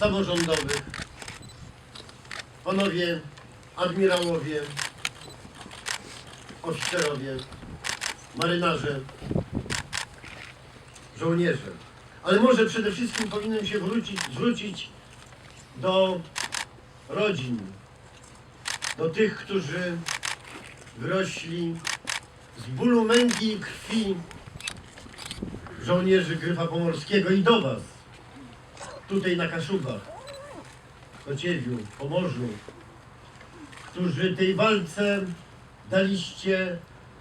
samorządowych, panowie admirałowie, oficerowie, marynarze, żołnierze. Ale może przede wszystkim powinienem się wrócić, zwrócić do rodzin, do tych, którzy wyrośli z bólu męki i krwi żołnierzy Gryfa Pomorskiego i do Was, tutaj na Kaszubach, Kociewiu, Pomorzu, którzy tej walce daliście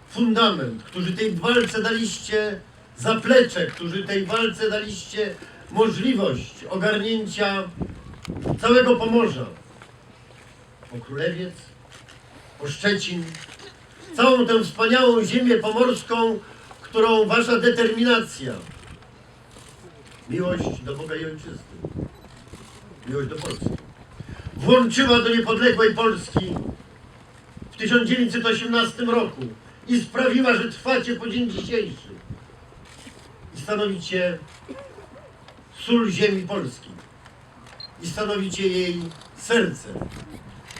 fundament, którzy tej walce daliście zaplecze, którzy tej walce daliście możliwość ogarnięcia całego Pomorza, po Królewiec, po Szczecin, całą tę wspaniałą ziemię pomorską, którą wasza determinacja, miłość do Boga i Ojczyzny, miłość do Polski, włączyła do niepodległej Polski w 1918 roku i sprawiła, że trwacie po dzień dzisiejszy. I stanowicie sól ziemi Polski i stanowicie jej serce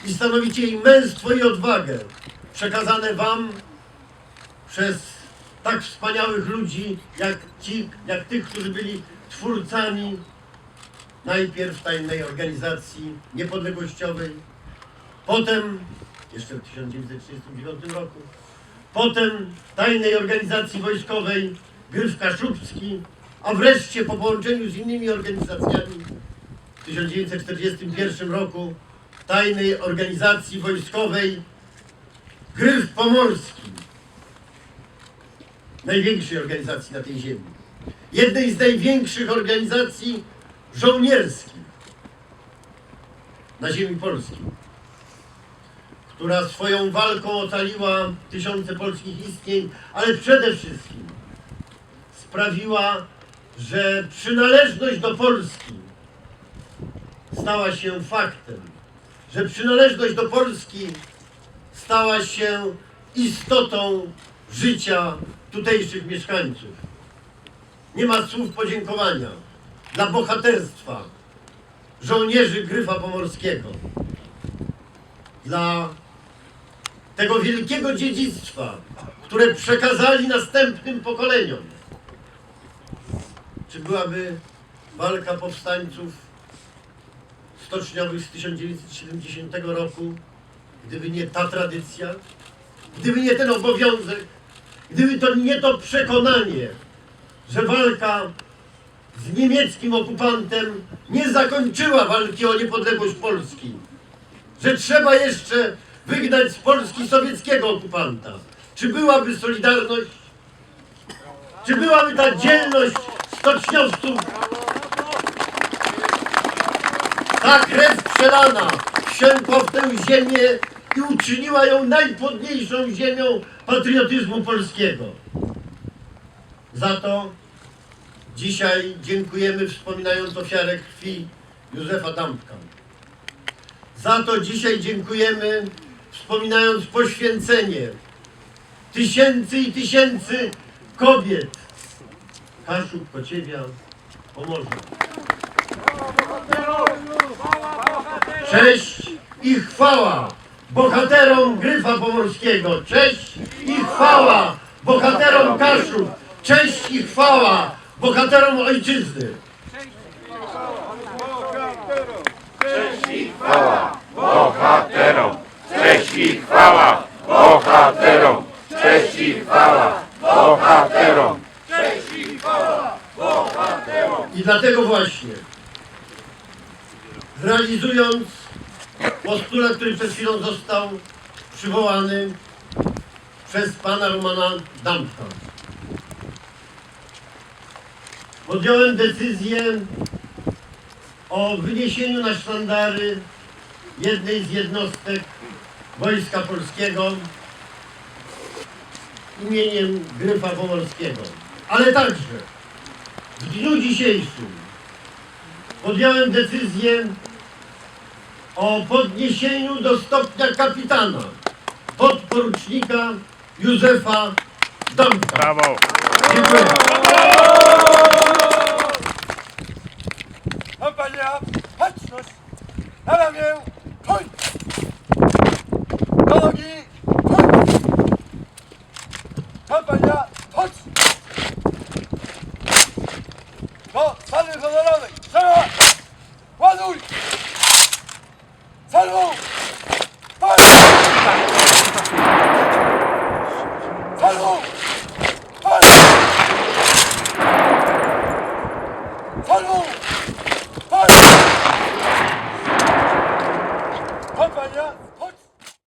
i stanowicie jej męstwo i odwagę przekazane wam przez tak wspaniałych ludzi, jak ci, jak tych, którzy byli twórcami najpierw tajnej organizacji niepodległościowej, potem, jeszcze w 1939 roku, potem tajnej organizacji wojskowej Gryf Kaszubski, a wreszcie po połączeniu z innymi organizacjami w 1941 roku tajnej organizacji wojskowej Gryf Pomorski największej organizacji na tej ziemi. Jednej z największych organizacji żołnierskich na ziemi polskiej, która swoją walką ocaliła tysiące polskich istnień, ale przede wszystkim sprawiła, że przynależność do Polski stała się faktem, że przynależność do Polski stała się istotą życia tutejszych mieszkańców. Nie ma słów podziękowania dla bohaterstwa żołnierzy Gryfa Pomorskiego, dla tego wielkiego dziedzictwa, które przekazali następnym pokoleniom. Czy byłaby walka powstańców stoczniowych z 1970 roku, gdyby nie ta tradycja, gdyby nie ten obowiązek, gdyby to nie to przekonanie, że walka z niemieckim okupantem nie zakończyła walki o niepodległość Polski, że trzeba jeszcze wygnać z Polski sowieckiego okupanta. Czy byłaby Solidarność? Czy byłaby ta dzielność stoczniowców? Ta krew przelana wsiękła w tę ziemię i uczyniła ją najpłodniejszą ziemią patriotyzmu polskiego. Za to dzisiaj dziękujemy wspominając ofiarę krwi Józefa Dąbka. Za to dzisiaj dziękujemy wspominając poświęcenie tysięcy i tysięcy kobiet Kaszub, Kociewia, Pomorza. Cześć i chwała bohaterom Gryfa Pomorskiego. Cześć i chwała bohaterom Kaszub. Cześć i chwała bohaterom ojczyzny. bohaterom, cześć i chwała bohaterom, cześć i chwała bohaterom. I dlatego właśnie, realizując postulat, który przed chwilą został przywołany przez pana Romana Dampka, podjąłem decyzję o wyniesieniu na sztandary jednej z jednostek Wojska Polskiego imieniem Gryfa Pomorskiego. Ale także w dniu dzisiejszym podjąłem decyzję o podniesieniu do stopnia kapitana podporucznika Józefa Dąbka. Brawo! Dziękuję. Kampania Patrzność na ramię koń! Do nogi koń! Kampania Chodź! Do sali honorowej! Strzela! Ładuj! 살로! 살로! 살로! 살로!